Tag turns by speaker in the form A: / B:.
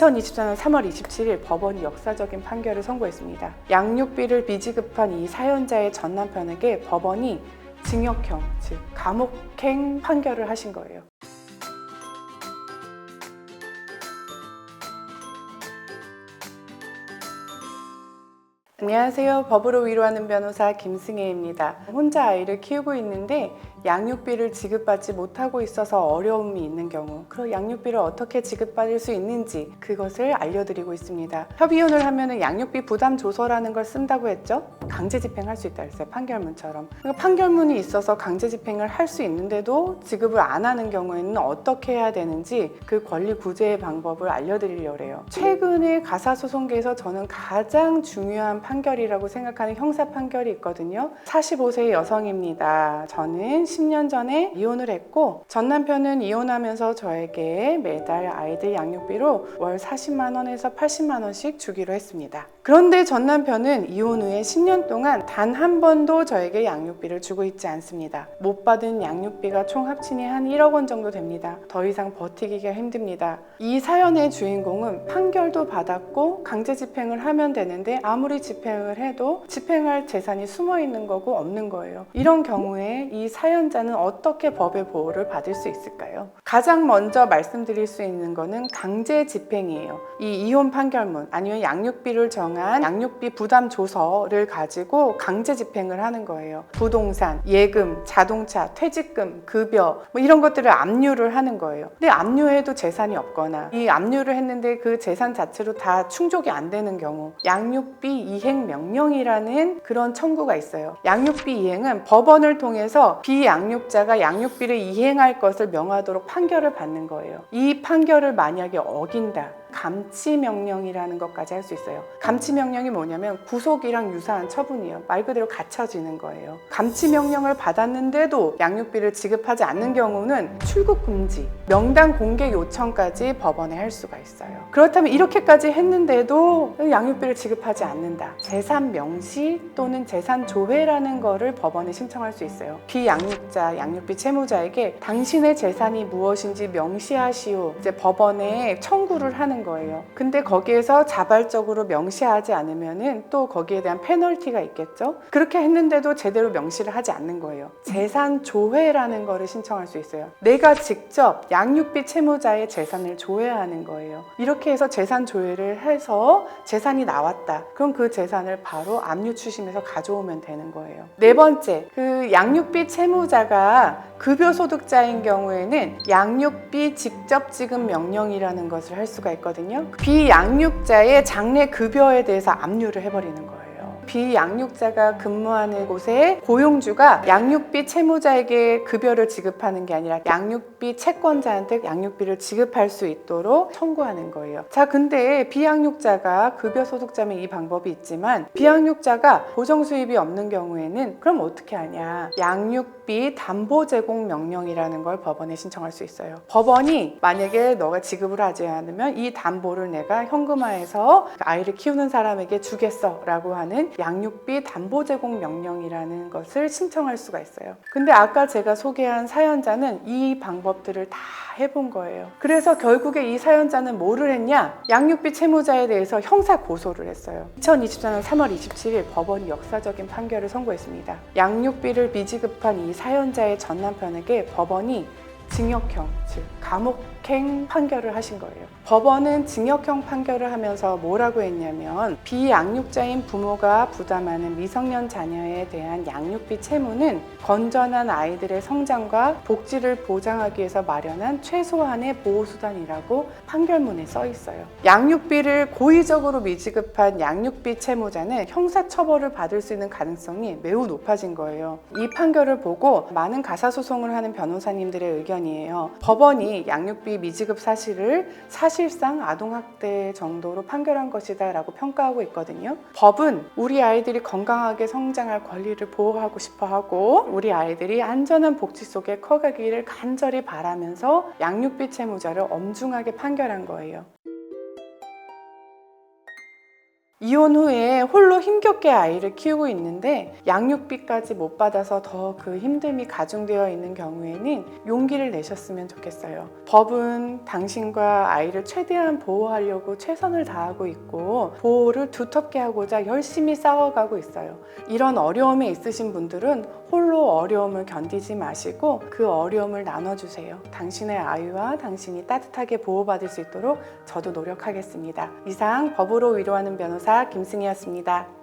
A: 2024년 3월 27일 법원이 역사적인 판결을 선고했습니다. 양육비를 비지급한 이 사연자의 전 남편에게 법원이 징역형, 즉 감옥행 판결을 하신 거예요. 안녕하세요. 법으로 위로하는 변호사 김승혜입니다. 혼자 아이를 키우고 있는데 양육비를 지급받지 못하고 있어서 어려움이 있는 경우, 그럼 양육비를 어떻게 지급받을 수 있는지 그것을 알려드리고 있습니다. 협의혼을 하면은 양육비 부담 조서라는 걸 쓴다고 했죠? 강제 집행할 수 있다 했어요. 판결문처럼. 그러니까 판결문이 있어서 강제 집행을 할 수 있는데도 지급을 안 하는 경우에는 어떻게 해야 되는지 그 권리 구제의 방법을 알려드리려고 해요. 최근에 가사소송계에서 저는 가장 중요한 판결이라고 생각하는 형사 판결이 있거든요. 45세 여성입니다. 저는 10년 전에 이혼을 했고 전 남편은 이혼하면서 저에게 매달 아이들 양육비로 월 40만 원에서 80만 원씩 주기로 했습니다. 그런데 전 남편은 이혼 후에 10년 동안 단 한 번도 저에게 양육비를 주고 있지 않습니다. 못 받은 양육비가 총 합치니 한 1억 원 정도 됩니다. 더 이상 버티기가 힘듭니다. 이 사연의 주인공은 판결도 받았고 강제 집행을 하면 되는데 아무리 집 행을 해도 집행할 재산이 숨어 있는 거고 없는 거예요. 이런 경우에 이 사연자는 어떻게 법의 보호를 받을 수 있을까요? 가장 먼저 말씀드릴 수 있는 거는 강제 집행이에요. 이 이혼 판결문 아니면 양육비를 정한 양육비 부담 조서를 가지고 강제 집행을 하는 거예요. 부동산, 예금, 자동차, 퇴직금, 급여 뭐 이런 것들을 압류를 하는 거예요. 근데 압류해도 재산이 없거나 이 압류를 했는데 그 재산 자체로 다 충족이 안 되는 경우 양육비 이행 명령이라는 그런 청구가 있어요. 양육비 이행은 법원을 통해서 비양육자가 양육비를 이행할 것을 명하도록 판결을 받는 거예요. 이 판결을 만약에 어긴다. 감치 명령이라는 것까지 할 수 있어요. 감치 명령이 뭐냐면 구속이랑 유사한 처분이에요. 말 그대로 갇혀지는 거예요. 감치 명령을 받았는데도 양육비를 지급하지 않는 경우는 출국 금지, 명단 공개 요청까지 법원에 할 수가 있어요. 그렇다면 이렇게까지 했는데도 양육비를 지급하지 않는다. 재산 명시 또는 재산 조회라는 거를 법원에 신청할 수 있어요. 비양육자, 양육비 채무자에게 당신의 재산이 무엇인지 명시하시오. 이제 법원에 청구를 하는 거예요. 근데 거기에서 자발적으로 명시하지 않으면은 또 거기에 대한 페널티가 있겠죠. 그렇게 했는데도 제대로 명시를 하지 않는 거예요. 재산 조회라는 거를 신청할 수 있어요. 내가 직접 양육비 채무자의 재산을 조회하는 거예요. 이렇게 해서 재산 조회를 해서 재산이 나왔다. 그럼 그 재산을 바로 압류 추심해서 가져오면 되는 거예요. 네 번째, 그 양육비 채무자가 급여 소득자인 경우에는 양육비 직접 지급 명령이라는 것을 할 수가 있거든요. 비양육자의 장래 급여에 대해서 압류를 해버리는 거예요. 비양육자가 근무하는 곳에 고용주가 양육비 채무자에게 급여를 지급하는 게 아니라 양육비 채권자한테 양육비를 지급할 수 있도록 청구하는 거예요. 자, 근데 비양육자가 급여 소득자면 이 방법이 있지만 비양육자가 보정 수입이 없는 경우에는 그럼 어떻게 하냐? 양육비 담보 제공 명령이라는 걸 법원에 신청할 수 있어요. 법원이 만약에 너가 지급을 하지 않으면 이 담보를 내가 현금화해서 아이를 키우는 사람에게 주겠어라고 하는 양육비 담보 제공 명령이라는 것을 신청할 수가 있어요. 근데 아까 제가 소개한 사연자는 이 방법들을 다 해본 거예요. 그래서 결국에 이 사연자는 뭐를 했냐? 양육비 채무자에 대해서 형사 고소를 했어요. 2024년 3월 27일 법원이 역사적인 판결을 선고했습니다. 양육비를 미지급한 이 사연자의 전 남편에게 법원이 징역형, 즉 감옥행 판결을 하신 거예요. 법원은 징역형 판결을 하면서 뭐라고 했냐면 비양육자인 부모가 부담하는 미성년 자녀에 대한 양육비 채무는 건전한 아이들의 성장과 복지를 보장하기 위해서 마련한 최소한의 보호수단이라고 판결문에 써 있어요. 양육비를 고의적으로 미지급한 양육비 채무자는 형사처벌을 받을 수 있는 가능성이 매우 높아진 거예요. 이 판결을 보고 많은 가사소송을 하는 변호사님들의 의견 이에요. 법원이 양육비 미지급 사실을 사실상 아동학대 정도로 판결한 것이다 라고 평가하고 있거든요. 법은 우리 아이들이 건강하게 성장할 권리를 보호하고 싶어 하고 우리 아이들이 안전한 복지 속에 커가기를 간절히 바라면서 양육비 채무자를 엄중하게 판결한 거예요. 이혼 후에 홀로 힘겹게 아이를 키우고 있는데 양육비까지 못 받아서 더 그 힘듦이 가중되어 있는 경우에는 용기를 내셨으면 좋겠어요. 법은 당신과 아이를 최대한 보호하려고 최선을 다하고 있고 보호를 두텁게 하고자 열심히 싸워가고 있어요. 이런 어려움에 있으신 분들은 홀로 어려움을 견디지 마시고 그 어려움을 나눠주세요. 당신의 아이와 당신이 따뜻하게 보호받을 수 있도록 저도 노력하겠습니다. 이상 법으로 위로하는 변호 사 김승희였습니다.